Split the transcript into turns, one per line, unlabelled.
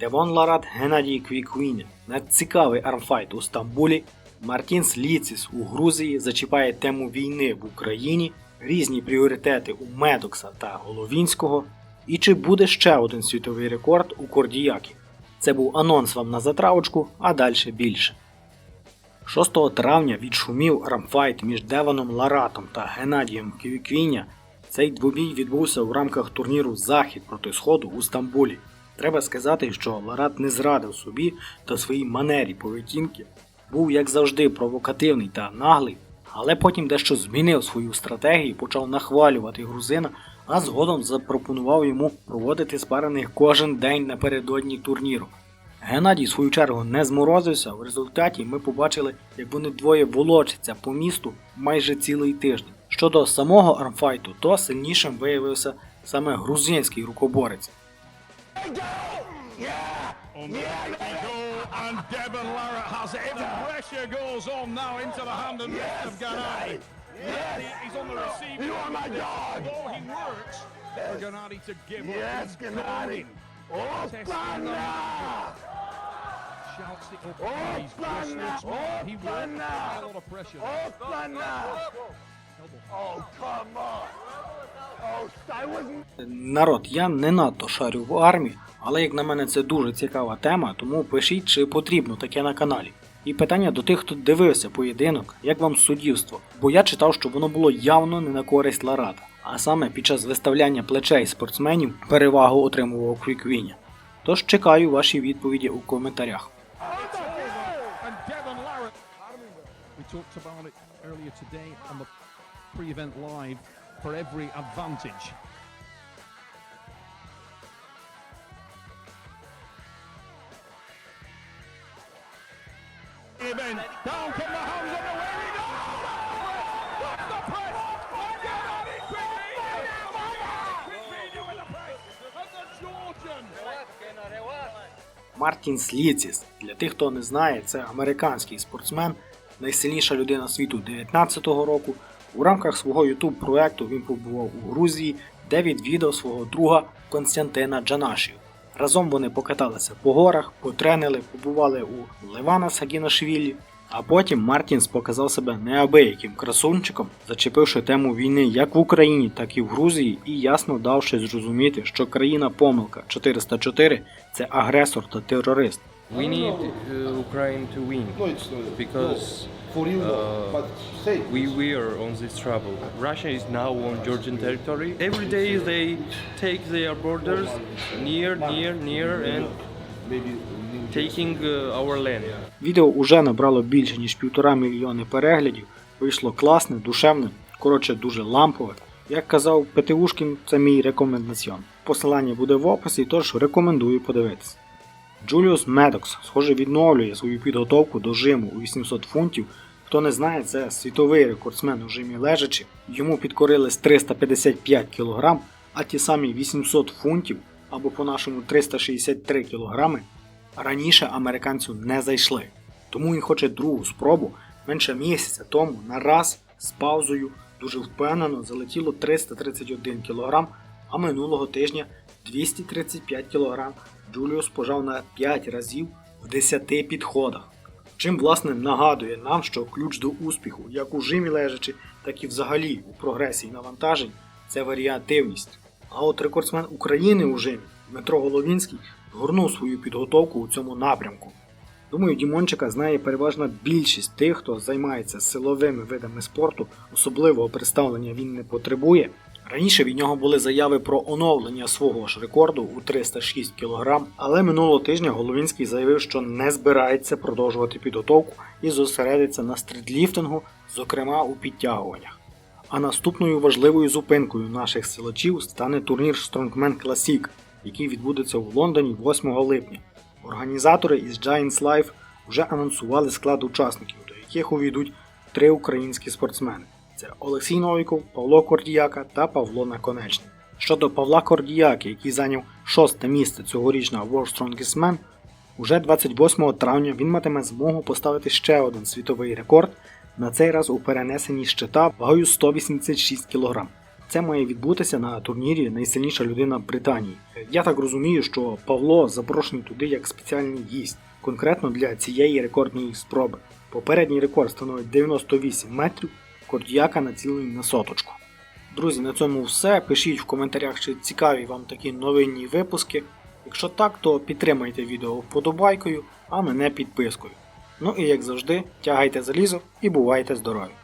Девон Ларат Геннадій Квіквіня. Надцікавий армфайт у Стамбулі. Мартін Сліціс у Грузії зачіпає тему війни в Україні, різні пріоритети у Медокса та Головінського. І чи буде ще один світовий рекорд у Кордіякі? Це був анонс вам на затравочку, а далі більше. 6 травня відшумів рамфайт між Девоном Ларатом та Геннадієм Квіквіня. Цей двобій відбувся у рамках турніру Захід проти Сходу у Стамбулі. Треба сказати, що Ларат не зрадив собі та своїй манері поведінки, був як завжди провокативний та наглий, але потім дещо змінив свою стратегію, почав нахвалювати грузина, а згодом запропонував йому проводити спарених кожен день напередодні турніру. Геннадій, в свою чергу, не зморозився. В результаті ми побачили, як вони двоє волочаться по місту майже цілий тиждень. Щодо самого армфайту, то сильнішим виявився саме грузинський рукоборець.
On yeah, oh, yeah. goal, and Devon Larratt has it. Every pressure goes on now into the hand and wrist of Gennady. Gennady, He's on the receiving
You are my dog.
Although he works for Gennady to give up.
Yes, Gennady.
calling, oh, testing them.
Opana!
Shouts up. Oh, he's just looks mad. He will
Opana!
a lot of pressure.
Opana!
Народ, я не надто шарю в армії, але як на мене це дуже цікава тема, тому пишіть, чи потрібно таке на каналі. І питання до тих, хто дивився поєдинок, як вам суддівство, бо я читав, що воно було явно не на користь Ларата, а саме під час виставляння плечей спортсменів перевагу отримував Квіквіня. Тож чекаю ваші відповіді у коментарях.
Pre-event live for every advantage. Event. Down come the hands of the way we go! What's the the!
Мартін Сліціс, для тих, хто не знає, це американський спортсмен, найсильніша людина світу 19-го року. У рамках свого YouTube проекту він побував у Грузії, де відвідав свого друга Константина Джанашію. Разом вони покаталися по горах, потренили, побували у Левана Сагінашвілі. А потім Мартінс показав себе неабияким красунчиком, зачепивши тему війни як в Україні, так і в Грузії, і ясно давши зрозуміти, що країна помилка 404 це агресор та терорист.
We need uh, Ukraine to win
it's not.
because
no. For you, no.
uh,
but say
we were on this trouble. Russia is now on Georgian territory. Every day they take their borders near, near, near, and
maybe
taking uh, our land.
Відео уже набрало більше ніж півтора мільйони переглядів. Вийшло класне, душевне, коротше, дуже лампове. Як казав Петеушкін, це мій рекомендаціон. Посилання буде в описі, тож рекомендую подивитися. Джуліус Медокс, схоже, відновлює свою підготовку до жиму у 800 фунтів. Хто не знає, це світовий рекордсмен у жимі лежачі. Йому підкорили з 355 кг, а ті самі 800 фунтів або по-нашому 363 кг раніше американцю не зайшли. Тому він хоче другу спробу менше місяця тому на раз з паузою дуже впевнено залетіло 331 кг, а минулого тижня 235 кг Джуліус пожав на 5 разів в 10 підходах. Чим власне нагадує нам, що ключ до успіху, як у жимі лежачи, так і взагалі у прогресії навантажень це варіативність. А от рекордсмен України у жимі Дмитро Головінський згорнув свою підготовку у цьому напрямку. Думаю, Дімончика знає переважна більшість тих, хто займається силовими видами спорту, особливого представлення він не потребує. Раніше від нього були заяви про оновлення свого ж рекорду у 306 кг, але минулого тижня Головінський заявив, що не збирається продовжувати підготовку і зосередиться на стрітліфтингу, зокрема у підтягуваннях. А наступною важливою зупинкою наших силачів стане турнір Strongman Classic, який відбудеться у Лондоні 8 липня. Організатори із Giants Life вже анонсували склад учасників, до яких увійдуть три українські спортсмени: це Олексій Новіков, Павло Кордіяка та Павло Наконечний. Щодо Павла Кордіяки, який зайняв шосте місце цьогорічного World Strongest Man, уже 28 травня він матиме змогу поставити ще один світовий рекорд, на цей раз у перенесенні щита вагою 186 кг. Це має відбутися на турнірі найсильніша людина Британії. Я так розумію, що Павло запрошений туди як спеціальний гість, конкретно для цієї рекордної спроби. Попередній рекорд становить 98 метрів, кордіяка націлений на соточку. Друзі, на цьому все. Пишіть в коментарях, чи цікаві вам такі новинні випуски. Якщо так, то підтримайте відео вподобайкою, а мене підпискою. Ну і як завжди, тягайте залізо і бувайте здорові!